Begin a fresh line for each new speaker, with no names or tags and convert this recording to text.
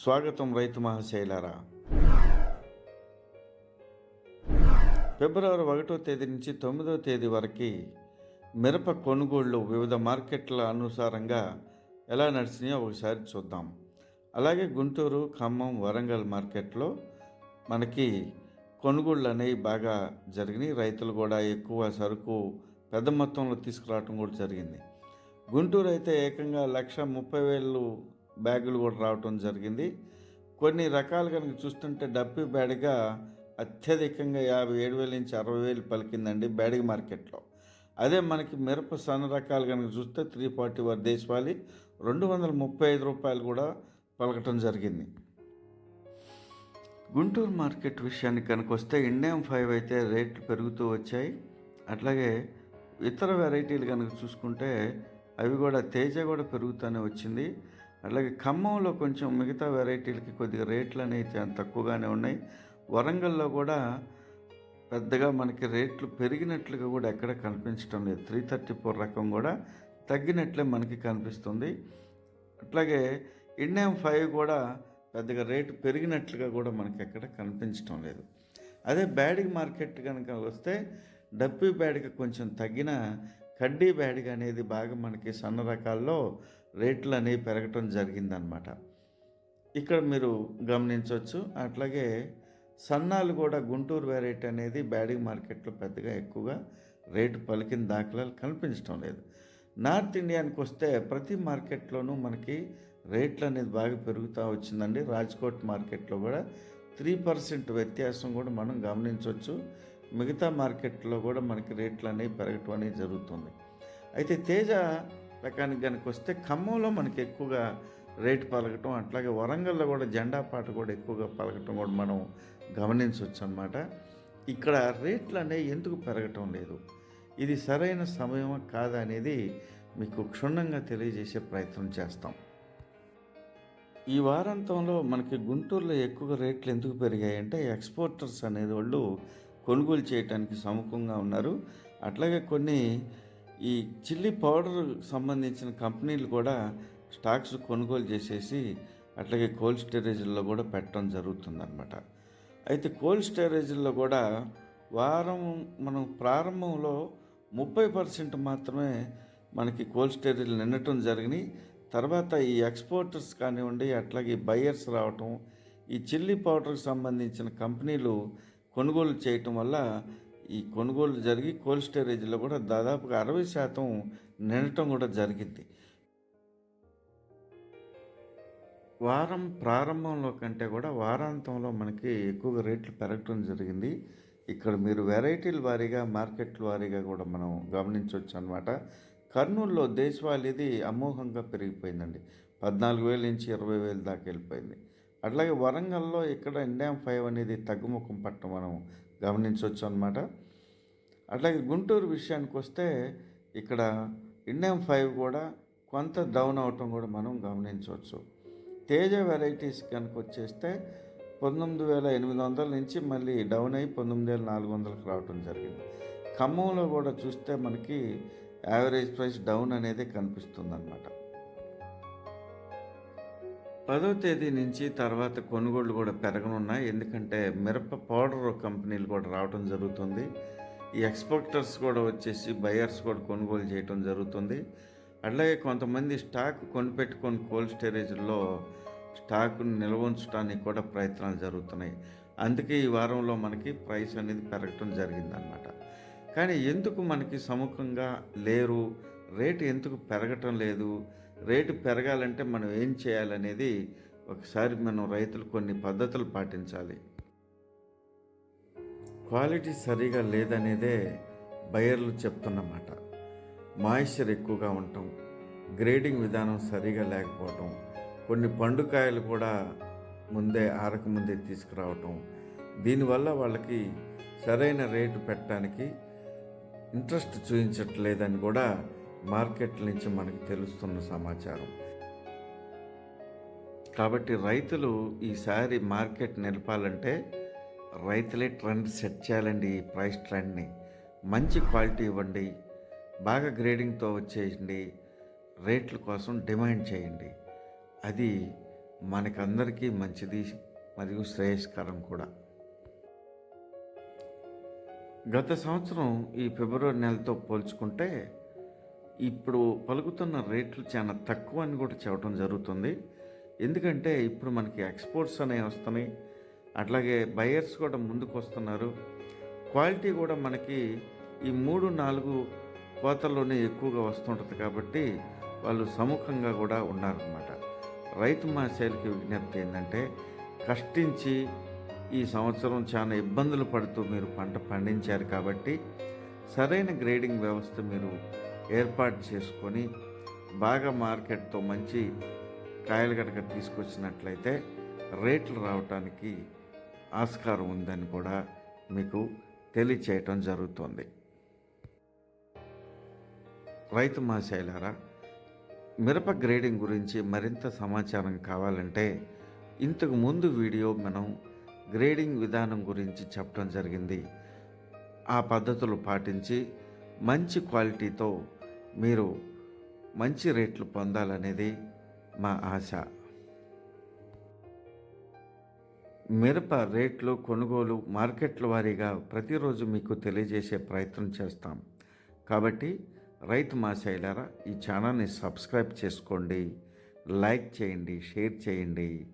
స్వాగతం రైతు మహాశైలారా. ఫిబ్రవరి ఒకటో తేదీ నుంచి తొమ్మిదో తేదీ వరకు మిరప కొనుగోళ్ళు వివిధ మార్కెట్ల అనుసారంగా ఎలా నడిచినాయో ఒకసారి చూద్దాం. అలాగే గుంటూరు ఖమ్మం వరంగల్ మార్కెట్లో మనకి కొనుగోళ్ళు అనేవి బాగా జరిగినాయి. రైతులు కూడా ఎక్కువ సరుకు పెద్ద మొత్తంలో తీసుకురావటం కూడా జరిగింది. గుంటూరు అయితే ఏకంగా లక్ష ముప్పై వేలు బ్యాగులు కూడా రావటం జరిగింది. కొన్ని రకాలు కనుక చూస్తుంటే డబ్బి బ్యాడ్గా అత్యధికంగా యాభై ఏడు వేల నుంచి అరవై వేలు పలికిందండి బ్యాడిగ మార్కెట్లో. అదే మనకి మిరప సన్న రకాలు కనుక చూస్తే త్రీ ఫార్టీ వర్ దేశవాళీ రెండు వందల ముప్పై ఐదు రూపాయలు కూడా పలకటం జరిగింది. గుంటూరు మార్కెట్ విషయానికి కనుక వస్తే ఇండియం ఫైవ్ అయితే రేట్లు పెరుగుతూ వచ్చాయి. అట్లాగే ఇతర వెరైటీలు కనుక చూసుకుంటే అవి కూడా తేజ కూడా పెరుగుతూనే వచ్చింది. అలాగే ఖమ్మంలో కొంచెం మిగతా వెరైటీలకి కొద్దిగా రేట్లు అనేవి చాలా తక్కువగానే ఉన్నాయి. వరంగల్లో కూడా పెద్దగా మనకి రేట్లు పెరిగినట్లుగా కూడా ఎక్కడ కనిపించడం లేదు. త్రీ థర్టీ ఫోర్ రకం కూడా తగ్గినట్లే మనకి కనిపిస్తుంది. అట్లాగే ఇండియం ఫైవ్ కూడా పెద్దగా రేటు పెరిగినట్లుగా కూడా మనకి ఎక్కడ కనిపించడం లేదు. అదే బ్యాడిగ్ మార్కెట్ కనుక వస్తే డబ్బీ బ్యాడిగ కొంచెం తగ్గిన కడ్డీ బ్యాడిగ అనేది బాగా మనకి సన్న రకాల్లో రేట్లు అనేవి పెరగటం జరిగిందనమాట. ఇక్కడ మీరు గమనించవచ్చు అట్లాగే సన్నాలు కూడా గుంటూరు వెరైటీ అనేది బ్యాడింగ్ మార్కెట్లో పెద్దగా ఎక్కువగా రేటు పలికిన దాఖలాలు కనిపించడం లేదు. నార్త్ ఇండియానికి వస్తే ప్రతి మార్కెట్లోనూ మనకి రేట్లు అనేది బాగా పెరుగుతూ వచ్చిందండి. రాజ్కోట్ మార్కెట్లో కూడా త్రీ పర్సెంట్ వ్యత్యాసం కూడా మనం గమనించవచ్చు. మిగతా మార్కెట్లో కూడా మనకి రేట్లు అనేవి పెరగటం అనేది జరుగుతుంది. అయితే తేజ రకానికి కనుక వస్తే ఖమ్మంలో మనకి ఎక్కువగా రేటు పలకటం అట్లాగే వరంగల్లో కూడా జెండా పాట కూడా ఎక్కువగా పలకటం కూడా మనం గమనించవచ్చు అనమాట ఇక్కడ రేట్లు అనేవి ఎందుకు పెరగటం లేదు? ఇది సరైన సమయమా కాదా అనేది మీకు క్షుణ్ణంగా తెలియజేసే ప్రయత్నం చేస్తాం. ఈ వారాంతంలో మనకి గుంటూరులో ఎక్కువగా రేట్లు ఎందుకు పెరిగాయంటే ఎక్స్పోర్టర్స్ అనేది వాళ్ళు కొనుగోలు చేయడానికి సముఖంగా ఉన్నారు. అట్లాగే కొన్ని ఈ చిల్లీ పౌడర్ సంబంధించిన కంపెనీలు కూడా స్టాక్స్ కొనుగోలు చేసేసి అట్లాగే కోల్డ్ స్టోరేజ్లో కూడా పెట్టడం జరుగుతుందన్నమాట. అయితే కోల్డ్ స్టోరేజ్లో కూడా వారం మనం ప్రారంభంలో ముప్పై పర్సెంట్ మాత్రమే మనకి కోల్డ్ స్టోరేజ్లు నిండటం జరిగినాయి. తర్వాత ఈ ఎక్స్పోర్టర్స్ కానివ్వండి అట్లాగే బయ్యర్స్ రావటం ఈ చిల్లీ పౌడర్కి సంబంధించిన కంపెనీలు కొనుగోలు చేయటం వల్ల ఈ కొనుగోలు జరిగి కోల్డ్ స్టోరేజ్లో కూడా దాదాపుగా అరవై శాతం నిండటం కూడా జరిగింది. వారం ప్రారంభంలో కంటే కూడా వారాంతంలో మనకి ఎక్కువగా రేట్లు పెరగటం జరిగింది. ఇక్కడ మీరు వెరైటీల వారీగా మార్కెట్ల వారీగా కూడా మనం గమనించవచ్చు అనమాట కర్నూలులో దేశవాళీది అమోఘంగా పెరిగిపోయిందండి. పద్నాలుగు వేల నుంచి ఇరవై వేల దాకా వెళ్ళిపోయింది. అట్లాగే వరంగల్లో ఇక్కడ ఇండియా ఫైవ్ అనేది తగ్గుముఖం పట్టడం మనం గమనించవచ్చు అనమాట అట్లాగే గుంటూరు విషయానికి వస్తే ఇక్కడ ఇండియం ఫైవ్ కూడా కొంత డౌన్ అవటం కూడా మనం గమనించవచ్చు. తేజ వెరైటీస్ కనుక వచ్చేస్తే పంతొమ్మిది వేల ఎనిమిది వందల నుంచి మళ్ళీ డౌన్ అయ్యి పంతొమ్మిది వేల నాలుగు వందలకు రావటం జరిగింది. ఖమ్మంలో కూడా చూస్తే మనకి యావరేజ్ ప్రైస్ డౌన్ అనేది కనిపిస్తుంది అనమాట పదో తేదీ నుంచి తర్వాత కొనుగోళ్ళు కూడా పెరగనున్నాయి. ఎందుకంటే మిరప పౌడర్ కంపెనీలు కూడా రావడం జరుగుతుంది. ఈ ఎక్స్పోర్టర్స్ కూడా వచ్చేసి బయర్స్ కూడా కొనుగోలు చేయడం జరుగుతుంది. అట్లాగే కొంతమంది స్టాక్ కొనిపెట్టుకొని కోల్డ్ స్టోరేజ్లో స్టాక్ను నిల్వ ఉంచడానికి కూడా ప్రయత్నాలు జరుగుతున్నాయి. అందుకే ఈ వారంలో మనకి ప్రైస్ అనేది పెరగటం జరిగిందనమాట కానీ ఎందుకు మనకి సముఖంగా లేరు? రేటు ఎందుకు పెరగటం లేదు? రేటు పెరగాలంటే మనం ఏం చేయాలనేది ఒకసారి మనం రైతులు కొన్ని పద్ధతులు పాటించాలి. క్వాలిటీ సరిగా లేదనేదే బయర్లు చెప్తున్నమాట మాయిశ్చర్ ఎక్కువగా ఉండటం గ్రేడింగ్ విధానం సరిగా లేకపోవటం కొన్ని పండుకాయలు కూడా ముందే ఆరకముందే తీసుకురావటం దీనివల్ల వాళ్ళకి సరైన రేటు పెట్టడానికి ఇంట్రెస్ట్ చూపించట్లేదని కూడా మార్కెట్ నుంచి మనకి తెలుస్తున్న సమాచారం. కాబట్టి రైతులు ఈసారి మార్కెట్ నిలపాలంటే రైతులే ట్రెండ్ సెట్ చేయాలండి ఈ ప్రైస్ ట్రెండ్ని. మంచి క్వాలిటీ ఇవ్వండి బాగా గ్రేడింగ్తో వచ్చేయండి రేట్ల కోసం డిమాండ్ చేయండి. అది మనకందరికీ మంచిది మరియు శ్రేయస్కరం కూడా. గత సంవత్సరం ఈ ఫిబ్రవరి నెలతో పోల్చుకుంటే ఇప్పుడు పలుకుతున్న రేట్లు చాలా తక్కువ అని కూడా చెప్పడం జరుగుతుంది. ఎందుకంటే ఇప్పుడు మనకి ఎక్స్పోర్ట్స్ అనేవి వస్తున్నాయి. అట్లాగే బయర్స్ కూడా ముందుకు వస్తున్నారు క్వాలిటీ కూడా మనకి ఈ మూడు నాలుగు కోతల్లోనే ఎక్కువగా వస్తుంటుంది కాబట్టి వాళ్ళు సముఖంగా కూడా ఉన్నారన్నమాట. రైతు మహాశైలికి విజ్ఞప్తి ఏంటంటే కష్టించి ఈ సంవత్సరం చాలా ఇబ్బందులు పడుతూ మీరు పంట పండించారు కాబట్టి సరైన గ్రేడింగ్ వ్యవస్థ మీరు ఏర్పాటు చేసుకొని బాగా మార్కెట్తో మంచి కాయలు గడక తీసుకొచ్చినట్లయితే రేట్లు రావటానికి ఆస్కారం ఉందని కూడా మీకు తెలియచేయటం జరుగుతుంది. రైతు మహాశైలారా మిరప గ్రేడింగ్ గురించి మరింత సమాచారం కావాలంటే ఇంతకు ముందు వీడియో మనం గ్రేడింగ్ విధానం గురించి చెప్పడం జరిగింది. ఆ పద్ధతులు పాటించి మంచి క్వాలిటీతో మీరు మంచి రేట్లు పొందాలనేది మా ఆశ. మిరప రేట్లు కొనుగోలు మార్కెట్ల వారీగా ప్రతిరోజు మీకు తెలియజేసే ప్రయత్నం చేస్తాం. కాబట్టి రైతు మాసైలారా ఈ ఛానల్ని సబ్స్క్రైబ్ చేసుకోండి లైక్ చేయండి షేర్ చేయండి.